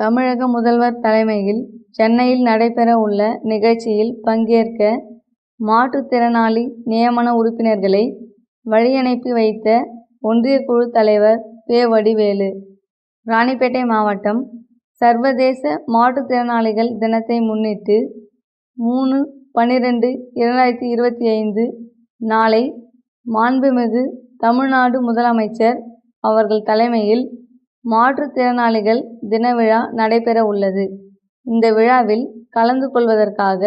தமிழக முதல்வர் தலைமையில் சென்னையில் நடைபெற உள்ள நிகழ்ச்சியில் பங்கேற்க மாற்றுத்திறனாளி நியமன உறுப்பினர்களை வழியனுப்பி வைத்த ஒன்றியக்குழு தலைவர் பே வடிவேலு. ராணிப்பேட்டை மாவட்டம் சர்வதேச மாற்றுத்திறனாளிகள் தினத்தை முன்னிட்டு மூணு பன்னிரெண்டு இரண்டாயிரத்தி இருபத்தி ஐந்து நாளை மாண்புமிகு தமிழ்நாடு முதலமைச்சர் அவர்கள் தலைமையில் மாற்றுத்திறனாளிகள் தின விழா நடைபெற உள்ளது. இந்த விழாவில் கலந்து கொள்வதற்காக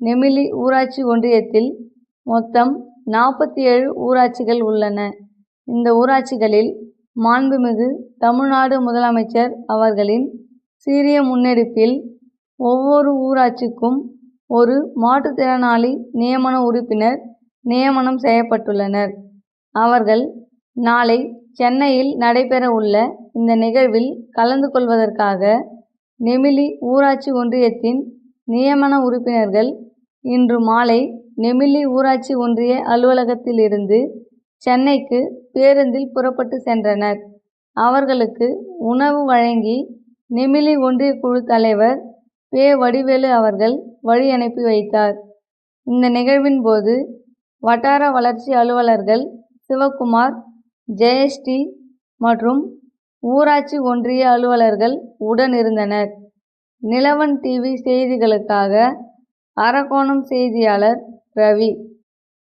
நெமிலி ஊராட்சி ஒன்றியத்தில் மொத்தம் நாற்பத்தி ஏழு ஊராட்சிகள் உள்ளன. இந்த ஊராட்சிகளில் மாண்புமிகு தமிழ்நாடு முதலமைச்சர் அவர்களின் சீரிய முன்னெடுப்பில் ஒவ்வொரு ஊராட்சிக்கும் ஒரு மாற்றுத்திறனாளி நியமன உறுப்பினர் நியமனம் செய்யப்பட்டுள்ளனர். அவர்கள் நாளை சென்னையில் நடைபெற உள்ள இந்த நிகழ்வில் கலந்து கொள்வதற்காக நெமிலி ஊராட்சி ஒன்றியத்தின் நியமன உறுப்பினர்கள் இன்று மாலை நெமிலி ஊராட்சி ஒன்றிய அலுவலகத்திலிருந்து சென்னைக்கு பேருந்தில் புறப்பட்டு சென்றனர். அவர்களுக்கு உணவு வழங்கி நெமிலி ஒன்றியக்குழு தலைவர் பே வடிவேலு அவர்கள் வழியனுப்பி வைத்தார். இந்த நிகழ்வின் போது வட்டார வளர்ச்சி அலுவலர்கள் சிவக்குமார் ஜெயஸ்ரீ மற்றும் ஊராட்சி ஒன்றிய அலுவலர்கள் உடன் இருந்தனர். நிலவன் டிவி செய்திகளுக்காக அரக்கோணம் செய்தியாளர் ரவி.